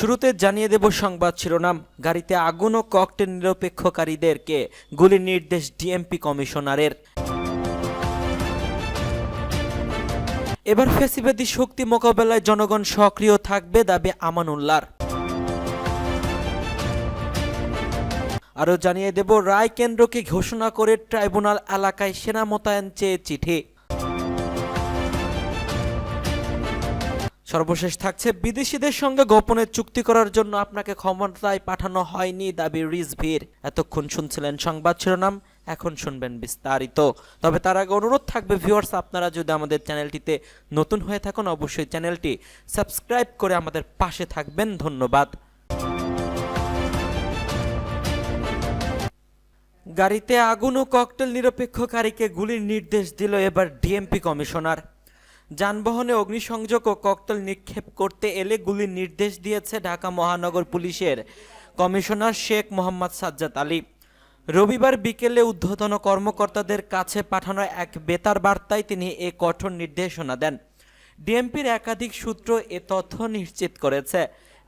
শুরুতে জানিয়ে দেব সংবাদ শিরোনাম। গাড়িতে আগুন ও ককটেল নিরপেক্ষকারীদেরকে গুলির নির্দেশ ডিএমপি কমিশনারের। এবার ফেসিবাদী শক্তি মোকাবেলায় জনগণ সক্রিয় থাকবে দাবি আমানুল্লাহর। আরও জানিয়ে দেব, রায় কেন্দ্রকে ঘোষণা করে ট্রাইব্যুনাল এলাকায় সেনা মোতায়েন চেয়ে চিঠি। সর্বশেষ থাকছে, বিদেশিদের সঙ্গে গোপনে চুক্তি করার জন্য আপনাকে ক্ষমতায় পাঠানো হয়নি দাবি রিজভির। এতক্ষণ শুনছিলেন সংবাদ শিরোনাম, এখন শুনবেন বিস্তারিত। তবে তার আগে অনুরোধ থাকবে ভিউয়ার্স আপনারা যদি আমাদের চ্যানেলটিতে নতুন হয়ে থাকুন, অবশ্যই চ্যানেলটি সাবস্ক্রাইব করে আমাদের পাশে থাকবেন। ধন্যবাদ। গাড়িতে আগুন ও ককটেল নিরপেক্ষকারীকে গুলির নির্দেশ দিল এবার ডিএমপি কমিশনার। যানবাহনে অগ্নিসংযোগ ও ককটেল নিক্ষেপ করতে এলে গুলির নির্দেশ দিয়েছে ঢাকা মহানগর পুলিশের কমিশনার শেখ মোহাম্মদ সাজ্জাদ আলী। রবিবার বিকেলে উদ্ধতন কর্মকর্তাদের কাছে পাঠানো এক বেতার বার্তায় তিনি এ কঠোর নির্দেশনা দেন। ডিএমপির একাধিক সূত্র এ তথ্য নিশ্চিত করেছে।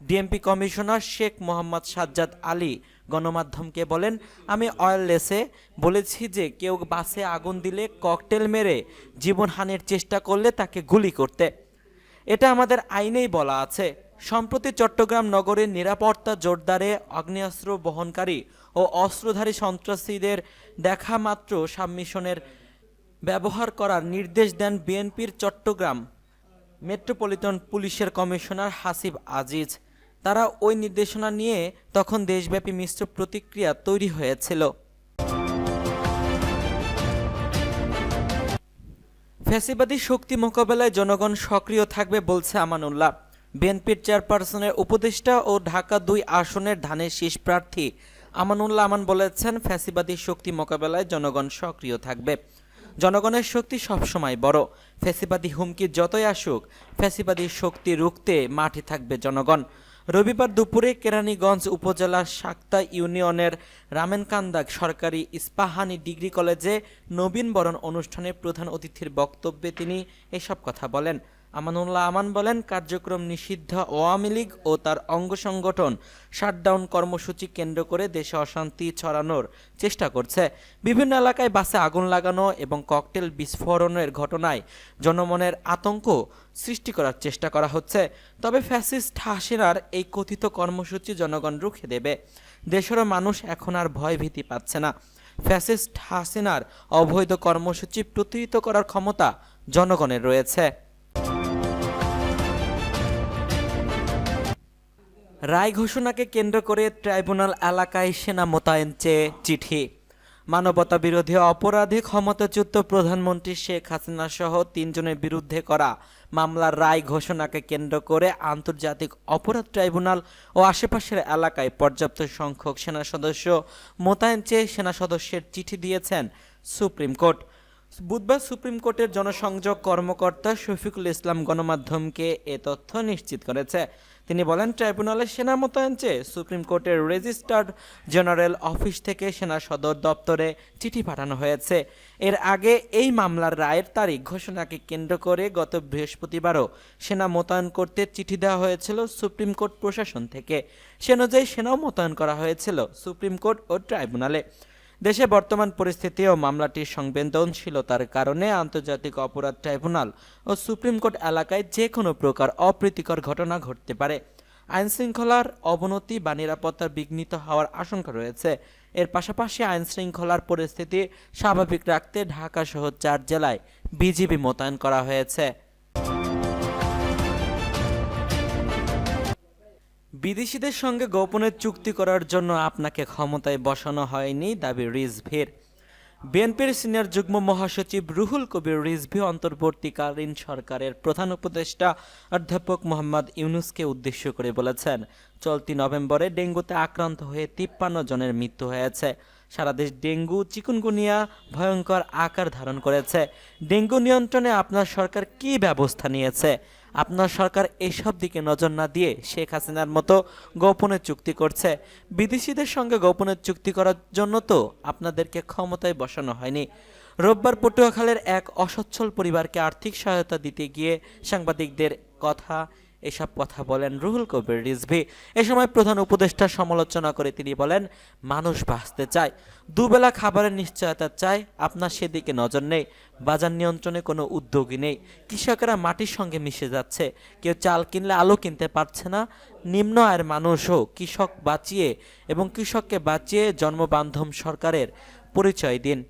ডিএমপি কমিশনার শেখ মোহাম্মদ সাজ্জাদ আলী গণমাধ্যমকে বলেন, আমি অয়েললেসে বলেছি যে কেউ বাসে আগুন দিলে ককটেল মেরে জীবনহানির চেষ্টা করলে তাকে গুলি করতে। এটা আমাদের আইনেই বলা আছে। সম্প্রতি চট্টগ্রাম নগরের নিরাপত্তা জোরদারে আগ্নেয়াস্ত্র বহনকারী ও অস্ত্রধারী সন্ত্রাসীদের দেখা মাত্র সাবমিশনের ব্যবহার করার নির্দেশ দেন বিএনপির চট্টগ্রাম মেট্রোপলিটন পুলিশের কমিশনার হাসিব আজিজ। তারা ওই নির্দেশনা নিয়ে তখন দেশব্যাপী মিশ্র প্রতিক্রিয়া তৈরি হয়েছিল। ফ্যাসিবাদী শক্তি মোকাবেলায় জনগণ সক্রিয় থাকবে বলছে আমানুল্লাহ। বিএনপির চেয়ারপারসনের উপদেষ্টা ও ঢাকা দুই আসনের ধানের শীষ প্রার্থী আমানুল্লাহ আমান বলেছেন, ফ্যাসিবাদী শক্তি মোকাবেলায় জনগণ সক্রিয় থাকবে। জনগণের শক্তি সবসময় বড়। ফ্যাসিবাদী হুমকি যতই আসুক, ফ্যাসিবাদী শক্তি রুখতে মাঠে থাকবে জনগণ। রবিবার দুপুরে কেরানীগঞ্জ উপজেলার সাক্তা ইউনিয়নের রামেনকান্দাক সরকারি ইস্পাহানি ডিগ্রি কলেজে নবীনবরণ অনুষ্ঠানে প্রধান অতিথির বক্তব্যে তিনি এসব কথা বলেন। আমানুল্লাহ আমান বলেন, কার্যক্রম নিষিদ্ধ আওয়ামী লীগ ও তার অঙ্গ সংগঠন শাটডাউন কর্মসূচি কেন্দ্র করে দেশে অশান্তি ছড়ানোর চেষ্টা করছে। বিভিন্ন এলাকায় বাসে আগুন লাগানো এবং ককটেল বিস্ফোরণের ঘটনায় জনমনের আতঙ্ক সৃষ্টি করার চেষ্টা করা হচ্ছে। তবে ফ্যাসিস্ট হাসিনার এই কথিত কর্মসূচি জনগণ রুখে দেবে। দেশেরও মানুষ এখন আর ভয় ভীতি পাচ্ছে না। ফ্যাসিস্ট হাসিনার অবৈধ কর্মসূচি প্রতিহিত করার ক্ষমতা জনগণের রয়েছে। রায় ঘোষণাকে কেন্দ্র করে ট্রাইব্যুনাল এলাকায় সেনা মোতায়েন চেয়ে চিঠি। মানবতা বিরোধী অপরাধে ক্ষমতাচ্যুত প্রধানমন্ত্রী শেখ হাসিনা সহ তিনজনের বিরুদ্ধে করা মামলার রায় ঘোষণাকে কেন্দ্র করে আন্তর্জাতিক অপরাধ ট্রাইব্যুনাল ও আশেপাশের এলাকায় পর্যাপ্ত সংখ্যক সেনা সদস্য মোতায়েন চেয়ে সেনা সদস্যের চিঠি দিয়েছেন সুপ্রিম কোর্ট। বুধবার সুপ্রিম কোর্টের জনসংযোগ কর্মকর্তা শফিকুল ইসলাম গণমাধ্যমকে এ তথ্য নিশ্চিত করেছে। তিনি বলেন, ট্রাইব্যুনালে সেনা মোতায়েন চেয়ে সুপ্রিম কোর্টের রেজিস্ট্রার জেনারেল অফিস থেকে সেনা সদর দপ্তরে চিঠি পাঠানো হয়েছে। এর আগে এই মামলার রায়ের তারিখ ঘোষণাকে কেন্দ্র করে গত বৃহস্পতিবারও সেনা মোতায়েন করতে চিঠি দেওয়া হয়েছিল সুপ্রিম কোর্ট প্রশাসন থেকে। সে অনুযায়ী সেনাও মোতায়েন করা হয়েছিল সুপ্রিম কোর্ট ও ট্রাইব্যুনালে। দেশে বর্তমান পরিস্থিতি ও মামলাটির সংবেদনশীলতার কারণে আন্তর্জাতিক অপরাধ ট্রাইব্যুনাল ও সুপ্রিম কোর্ট এলাকায় যে কোনো প্রকার অপ্রীতিকর ঘটনা ঘটতে পারে। আইন শৃঙ্খলার অবনতি বা নিরাপত্তার বিঘ্নিত হওয়ার আশঙ্কা রয়েছে। এর পাশাপাশি আইন শৃঙ্খলার পরিস্থিতি স্বাভাবিক রাখতে ঢাকা সহ চার জেলায় বিজিবি মোতায়েন করা হয়েছে। বিদেশিদের সঙ্গে গোপনে চুক্তি করার জন্য আপনাকে ক্ষমতায় বসানো হয়নি দাবি রিজভির। বিএনপির সিনিয়র যুগ্ম মহাসচিব রুহুল কবির রিজভি অন্তর্বর্তীকালীন সরকারের প্রধান উপদেষ্টা অধ্যাপক মোহাম্মদ ইউনুসকে উদ্দেশ্য করে বলেছেন, চলতি নভেম্বরে ডেঙ্গুতে আক্রান্ত হয়ে তিপ্পান্ন জনের মৃত্যু হয়েছে। সারা দেশ ডেঙ্গু, চিকুনগুনিয়া ভয়ঙ্কর আকার ধারণ করেছে। ডেঙ্গু নিয়ন্ত্রণে আপনার সরকার কী ব্যবস্থা নিয়েছে? আপনার সরকার এসব দিকে নজর না দিয়ে শেখ হাসিনার মতো গোপনে চুক্তি করছে। বিদেশিদের সঙ্গে গোপনে চুক্তি করার জন্য তো আপনাদেরকে ক্ষমতায় বসানো হয়নি। রোববার পটুয়াখালের এক অসচ্ছল পরিবারকে আর্থিক সহায়তা দিতে গিয়ে সাংবাদিকদের কথা এসব কথা বলেন রুহুল কবির রিজভি। এ সময় প্রধান উপদেষ্টার সমালোচনা করে তিনি বলেন, মানুষ বাঁচতে চায়। দুবেলা খাবারের নিশ্চয়তা চায়, আপনার সেদিকে নজর নেই। বাজার নিয়ন্ত্রণে কোনো উদ্যোগী নেই। কৃষকেরা মাটির সঙ্গে মিশে যাচ্ছে। কেউ চাল কিনলে আলু কিনতে পারছে না। নিম্ন আয়ের মানুষও কৃষক বাঁচিয়ে এবং কৃষককে বাঁচিয়ে জন্মবান্ধব সরকারের পরিচয় দিন।